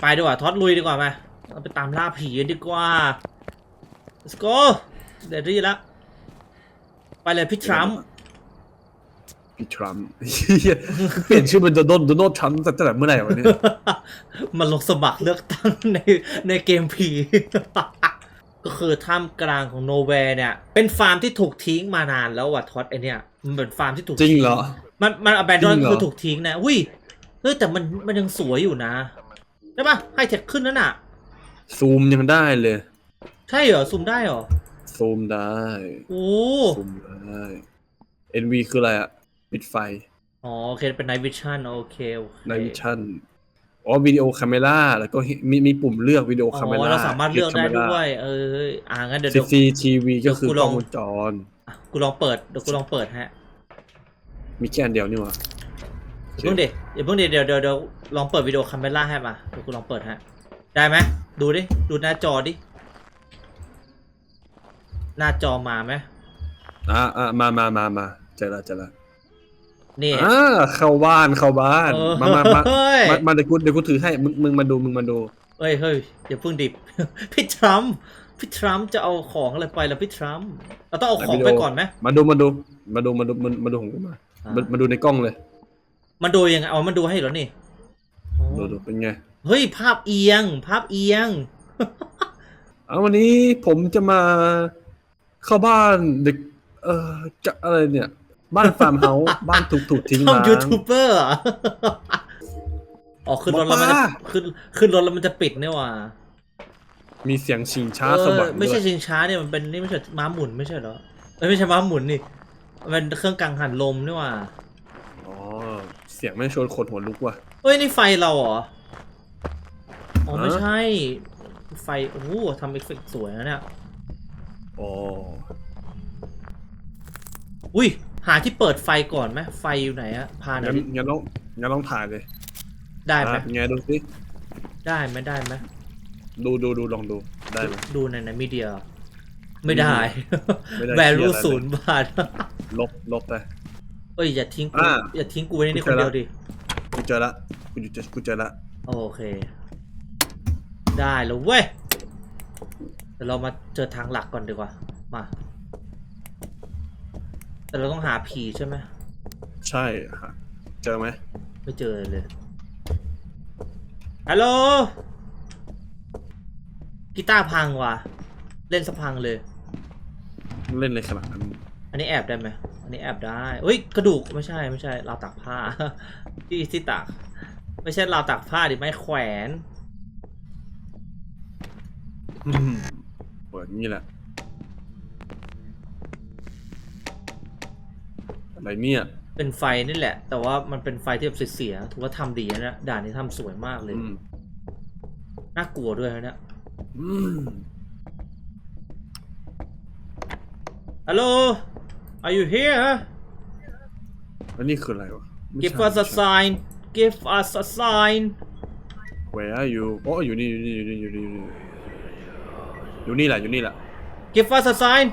ไปดีกว่าท็อตลุยดีกว่าไหมเราไปตามล่าผีกันดีกว่า let's go เดี๋ยวรีแล้วไปเลยพี่ทรัมป์พี่ทรัมป์เหี้ยเปลี่ยนชื่อเป็นโดนัลด์โดนัลด์ทรัมป์ตั้งแต่เมื่อไหร่วะเนี่ยมันลงสมัครเลือกตั้งในในเกมผีก็คือท่ามกลางของโนเวย์เนี่ย เป็นฟาร์มที่ถูกทิ้งมานานแล้วว่ะท็อตไอเนี่ย มันเป็นฟาร์มที่ถูกจริงเหรอ มันมันอ b บ n ดอนจริงเหรอคือถูกทิ้งนะ อุ้ยเฮ้ยแต่มันมันยังสวยอยู่นะ ใช่ปะไฮเทคขึ้นนั่นน่ะ ซูมยังได้เลย ใช่เหรอ ซูมได้เหรอ ซูมได้ โอ้ ซูมได้ NV คืออะไรอะปิดไฟอ๋อโอเค เป็น Night Vision โอเคโอเค ในวิชั่นอ๋อวิดีโอคาเมราแล้วก็มีมีปุ่มเลือกวิดีโออ๋คาเมอราเราสามารถเลือกได้ด้วย เออ อ่างั้นเดี๋ยวซีเดี๋ยวซีทีวีเดี๋ก็ยวคือกูกลล้อองงวงจร อะกูลองเปิดเดี๋ยวกูลองเปิดฮะ มีแค่อันเดียวนี่หว่าอย่า เพิ่งเดี๋ยวอย่าเพิ่งเดี๋ยวเดี๋ยวเดี๋ยวเดี๋ยวลองเปิดวิดีโอคาเมล่าให้มาเดี๋ยวกูลองเปิดฮะได้ไหมดูดิ ดูหน้าจอดิ หน้าจอมาไหมอ่าอ่ามามามามาเจอละเจอละนี่อ่าเข้าบ้านเข้าบ้านเออมามามาเฮ้ยมามาเดี๋ยวกูเดี๋ยวกูถือให้มึงมึงมาดูมึงมาดูเฮ้ยเฮ้ยอย่าเพิ่งดิบพี่ทรัมป์พี่ทรัมป์จะเอาของอะไรไปแล้วพี่ทรัมป์เราต้องเอาของไปก่อนไหมมาดูมาดู มาดูมาดูมามาดูของกูมาอ่ามา มาดูในกล้องเลย มันดูยังไงเอามันดูให้เหรอนี่อ๋อดูดูเป็นไง เฮ้ย ภาพเอียง ภาพเอียง เอาวันนี้ผมจะมาเข้าบ้านเด็ก เอ่อจะอะไรเนี่ย บ้านฟาร์มเฮาส์บ้านถูกถูกทิ้งช่องร้างยูทูบเบอร์เหรออ๋อขึ้นรถแล้วมันจะหมอปลาขึ้นขึ้นรถแล้วมันจะปิดเนี่ยว่ะมีเสียงชิงช้าเอสอวรรค์ไม่ใช่ด้วยชิงช้าเนี่ยมันเป็นนี่ไม่ใช่ม้าหมุนไม่ใช่เหรอเอ้ยไม่ใช่ม้าหมุนนี่มันเป็นเครื่องกังหันลมนี่ว่ะอ๋อ เสียงไม่งชวนขนหัวลุกว่ะ เฮ้ย นี่ไฟเราเหรอ อ๋อ ไม่ฮะใช่ ไฟ โอ้โหทำเอฟเฟกต์สวยนะเนี่ย อ๋อ อุ้ย หาที่เปิดไฟก่อนไหมไฟอยู่ไหนอะพาหน่งั้อนยดิงั้นต้องงั้นต้องถ่ายเลยได้ไหมอะเป็นไงดูสิ ได้ไหมได้ไหมดูดูดูลองดู ได้ไหม ดูในในมีเดีย ไม่ได้ ไม่ได้แวลูเหี้ยอะไรเลยศูนย์บาท ลบลบไปเอ้ยอย่าทิ้งกูอ่า อย่าทิ้งกูไว้ในนี้กูคนเจอเดียวละดิกูเจอละกูเจอกูเจอละโอเค ได้แล้วเว้ยเดี๋ยวเรามาเจอทางหลักก่อนดีกว่ามาแต่เราต้องหาผีใช่ไหมใช่ฮะเจอไหมไม่เจอเลยฮัลโหลกีตาร์พังว่ะเล่นสะพังเลย เล่นเลยขนาดนั้นอันนี้แอบได้ไหมอั นนี้แอบได้เฮ้ยกระดูกไม่ใช่ไม่ใช่ราวตากผ้าที่ที่ตากไม่ใช่ราวตากผ้าดิไม้แขวนอืมเปิดนี่แหละ อะไรเนี่ย เป็นไฟนี่แหละ แต่ว่ามันเป็นไฟที่แบบเสียๆถือว่าทำดีนะเนี่ยด่านนี้ทำสวยมากเลยอืมน่ากลัวด้วยนะเนี่ยอืมฮัลโหล are you here แล้วนี่คืออะไรวะไม่ give ใช่ us a sign give us a sign Where are you อ๋ออยู่นี่อยู่นี่อยู่นี่อยู่นี่อยู่นี่อยู่นี่แหละอยู่นี่แหละ give us a sign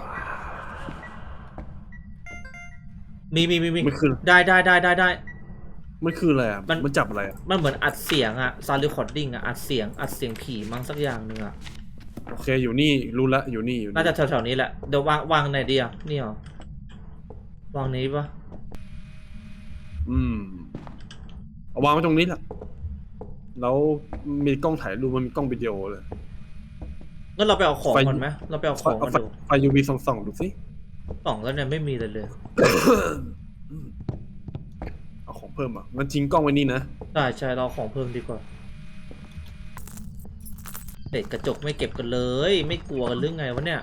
มีมีมีมีมันคือ ได้ได้ได้ได้ได้ มันคืออะไรอะมัน มันจับอะไรอะมันเหมือนอัดเสียงอะ sound recording อะอัดเสียงอัดเสียงผีมั้งสักอย่างหนึ่งอะโอเคอยู่นี่รู้ละอยู่นี่อยู่นี่น่าจะแถวๆนี้แหละเดี๋ยววางวางไหนดีอะนี่เหรอ วางนี้ปะอืมเอาวางไว้ตรงนี้แหละแล้วมีกล้องถ่ายรูปมันมีกล้องวิดีโอเลยงั้นเราไปเอาของไฟก่อนไหมเราไปเอาของเอามาไฟดูไฟ UV ส่องๆดูสิกล่องแล้วเนี่ยไม่มีเลยเลย เอาของเพิ่มอะงั้นทิ้งกล้องไว้นี่นะใช่ใช่เราเอาของเพิ่มดีกว่า เด็กกระจกไม่เก็บกันเลย ไม่กลัวกันหรือไงวะเนี่ย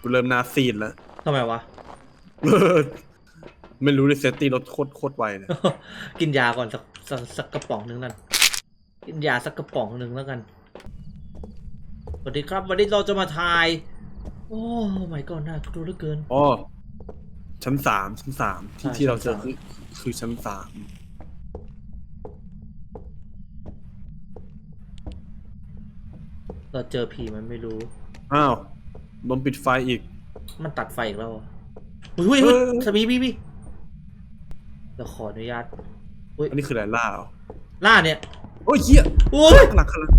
กูเริ่มหนาซีดแล้วทำไมวะ ไม่รู้เลยเซตตี้รถโคตรโคตรไวเลยกินยาก่อนสักสักสักกระป๋องหนึ่งนั่นกินยาสักกระป๋องหนึ่งแล้วกันสวัสดีครับ วันนี้เราจะมาทาย โอ้ไม่ก็น่ากลัวเหลือเกินอ๋อชั้นสามชั้นสามที่ใช่ที่เราเจชั้อนสามคือคือชั้นสามเราเจอผีมันไม่รู้ อ้าว โดนปิดไฟอีก มันตัดไฟอีกแล้วเหรออุ้ยอุ้ยอุ้ยเออสบีบีบีเเดี๋ยวขออนุญาตอุ้ยอันนี้คืออะไรล่าเหรอล่าเนี่ย โอ้ยเหี้ยอุ้ยข้างหลังข้างหลัง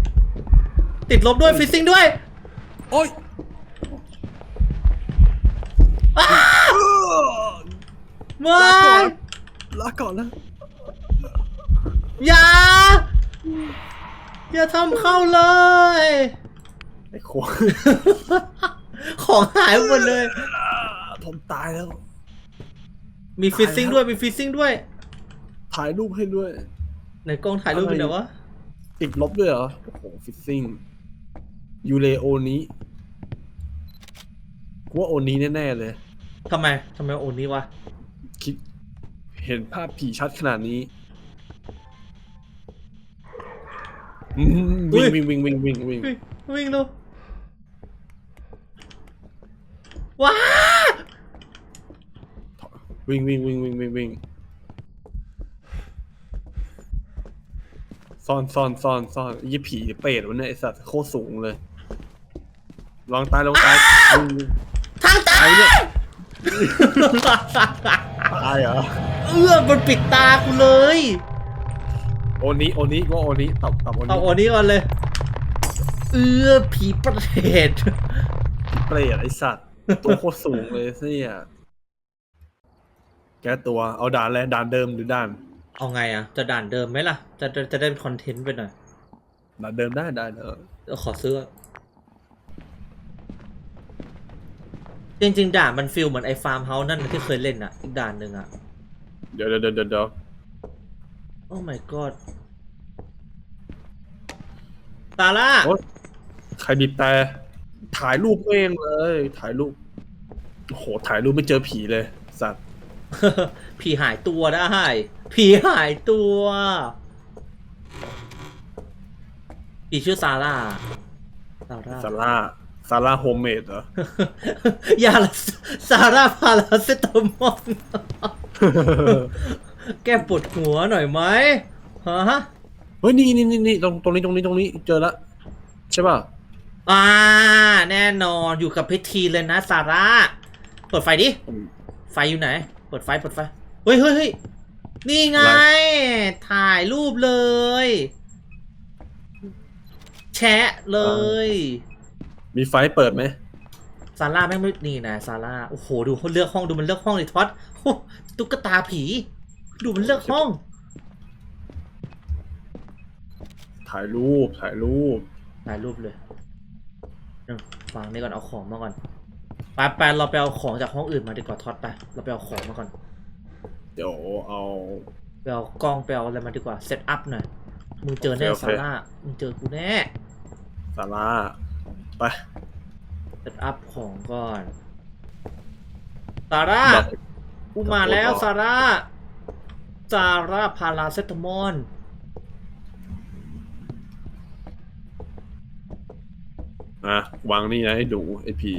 ติดลบด้วยฟิซซิ่งด้วยโอ้ยอ้าเออไม่ลาก่อนนะอย่า อย่าทำเข้าเลย ไอ้โค ของหายหมดเลย ผมตายแล้ว มีฟิซซิ่งด้วย มีฟิซซิ่งด้วย ถ่ายรูปให้ด้วย ในกล้องถ่ายรูปอยู่ไหนวะติดลบด้วยเหรอ โอ้โห ฟิซซิ่ง ยูเลโอนี้กูว่าโอนี้แน่ ๆ เลย ทำไม ทำไมโอนนี้วะ คิด เห็นภาพผีชัดขนาดนี้อืมอุ๊ยวิ่งวิ่งวิ่งวิ่งวิ่งวิ่งวิ่งวิ่งเร็ว ว้าวิ่งวิ่งวิ่งวิ่งวิ่งวิ่งซ่อนซ่อนซ่อนซ่อนยี่ผีเปรตวันนี้ไอสัตว์โคตรสูงเลยลองตายลองตายวิ่งวิ่งทางตาตายยเนี่ยตายเหรอเอื้อมันปิดตากูเลยโอนี้โอนี้ก็โอนี้ตับตับโอเอานี้โอนนี้ก่อนเลย เอื้อผีประเทศเปรตไอสัตว์ ตัวโคตรสูงเลยเนี่ยแกตัวเอาด่านแล้วด่านเดิมหรือด่านเอาไงอะ จะด่านเดิมไหมล่ะ จะจะจะได้เป็นคอนเทนต์ไปหน่อยด่านเดิมได้ได้เออเดี๋ยวขอซื้อ จริงๆ ด่านมันฟิลเหมือนไอ้ฟาร์มเฮาส์นั่นที่เคยเล่นอะ อีกด่านหนึ่งอะ เดี๋ยวเดี๋ยวเดี๋ยวเดี๋ยวโอ้ my god ตาล่าโอ๊ยใครบีบแต่ ถ่ายรูปเองเลย ถ่ายรูปโอ้โหถ่ายรูปไม่เจอผีเลยสัตว์ ผีหายตัวได้ ผีหายตัวผีชื่อซาร่าซาร่าซาร่าซาร่าโฮมเมดเหรอยาละซาร่าพาราเซตามอลแก้ปวดหัวหน่อยไหมฮะเฮ้ยนี่นี่นี่นี่ตรงตรงนี้ตรงนี้ตรงนี้เจอละใช่ป่ะ อ่าแน่นอนอยู่กับพิธีเลยนะซาร่าเปิดไฟดิ ไฟอยู่ไหน เปิดไฟเปิดไฟ เฮ้ยเฮ้ยเฮ้ยนี่ไง ถ่ายรูปเลย แชะเลย มีไฟเปิดไหมซาร่าแม่งไม่นี่นะซาร่าโอ้โหดูเขาเลือกห้องดูมันเลือกห้องเลยท็อตโอ้ตุ๊กตาผี ดูมันเลือกห้อง ถ่ายรูปถ่ายรูปถ่ายรูปเลยเดี๋ย วฟังนี่ก่อนเอาของมาก่อนไปไปเราไปเอาของจากห้องอื่นมาดีกว่าท็อตไปเราไปเอาของมาก่อนเดี๋ยวเอาไปเอากล้องไปเอาอะไรมาดีกว่าเซตอัพหน่อยมึงเจอแน่โอเคโอเคซาร่ามึงเจอกูแน่ซาร่าไปเซตอัพของก่อนซาร่าบัตรกูมาแล้วต่อซาร่าซาร่าพาราเซตามอล อะวางนี่นะให้ดูไอผี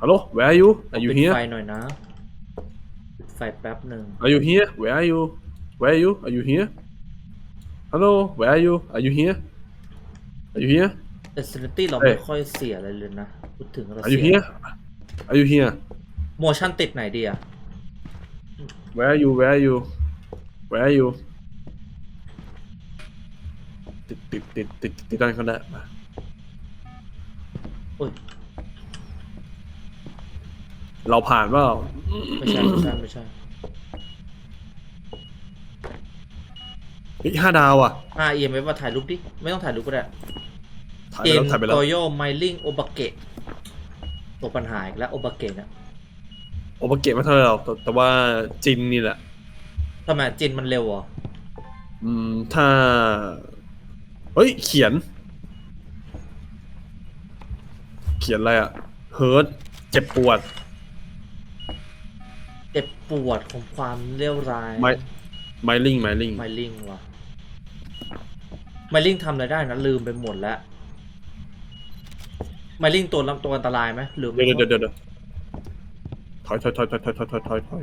ฮัลโหล where are you are you ปิด here ไฟหน่อยนะปิดไฟแป๊บหนึ่ง Are you here? Where are you? Where are you? Are you here? Hello? Where are you? Are you here? Are you here? แต่ซินิตี้เราเอ้ย ไม่ค่อยเสียอะไรเลยนะ พูดถึงเรา Are เสี you here? Are you here? โมชั่นติดไหนดีอะ Where are you? Where are you? Where are you? ติดติดติดติดติดด้านข้างหน้ามาโอ้ยเราผ่านเปล่าไม่ใช่ไม่ใช่ไม่ใช่เฮ้ยห้าดาวอะอ่าเอ็มไว้ว่าถ่ายรูปดิ ไม่ต้องถ่ายรูปก็ได้ถ่ายเจไปมแล้วถ่ายไปแล้วโตโยไมลิงโอบาเกะตัวปัญหาอีกแล้วโอบาเกะเนี่ยโอปาเกะไม่เท่าไหร่หรอกแต่ว่าจินนี่แหละทำไมจินมันเร็วเหรออืม ถ้า เฮ้ย เขียน เขียนอะไรอะเฮิร์ตเจ็บปวด เจ็บปวดของความเลวร้ายไมไมลิงไมลิงไมลิงว่ะไมลิงทำอะไรได้นะลืมไปหมดแล้วไมลิงตัวลำตัวอันตรายไหมหรือเดี๋ยวเดี๋ยวเดี๋ยวเดี๋ยวถอยถอยถอยถอยถอยถอยถอยถอยถอย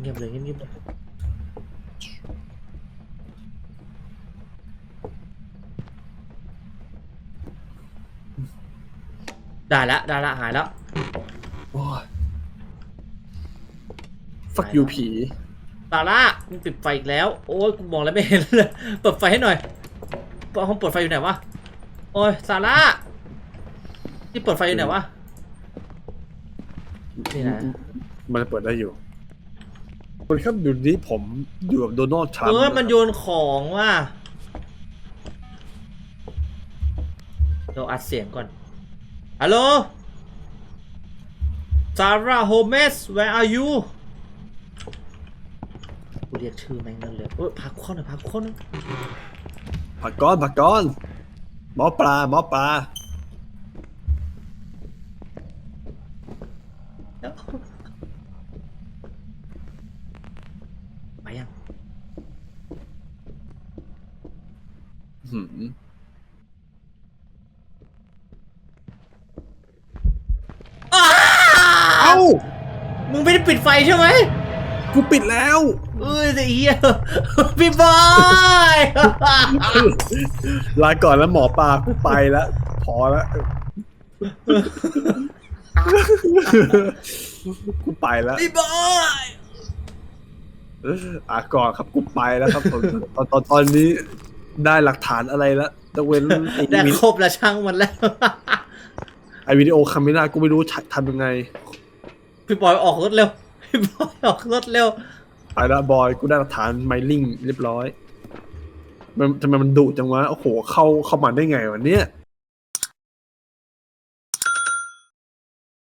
เงียบๆเลยเงียบๆเลย ได้แล้วได้แล้วหายแล้วโอ้ย fuck you ผีซาร่ามึงปิดไฟอีกแล้ว โอ้ยกูมองแล้วไม่เห็นเลยเปิดไฟให้หน่อยห้องเปิดไฟอยู่ไหนวะโอ้ยซาร่าที่เปิดไฟอยู่ไหนวะนี่นะมันเปิดได้อยู่คนครับอยู่นี้ผมอยู่กับโดนัลด์ทรัมเอป์อมันโยนของว่ะเราอัดเสียงก่อน ฮัลโหลซาร่าโฮเมส where are you กูเรียกชื่อแม่งนั่นเลยเออพักข้อหน่อยพักข้อหน่อยผักก้อนผักก้อนหมอปลาหมอปลายัง หืม อ้า เอ้า มึงไม่ได้ปิดไฟใช่ไหมกูปิดแล้วเอ้ยแต่เหี้ยพี่บอยลาก่อนแล้วหมอปลากูไปแล้วพอแล้วกูไปแล้วพี่บอยอะก่อนครับกูไปแล้วครับผมตอนตอนตอนนี้ได้หลักฐานอะไรแล้วตะเวนไอ้ได้วิครบแล้วช่างมันแล้วไอวิดีโอคาเมรากูไม่รู้ทำยังไง พี่บอยออกรถเร็ว พี่บอยออกรถเร็ว ไปแล้วบอยกูได้หลักฐานไมลิงเรียบร้อยมันทำไมมันดุจังวะโอ้โหเข้าเข้ามาได้ไงวะเนี่ย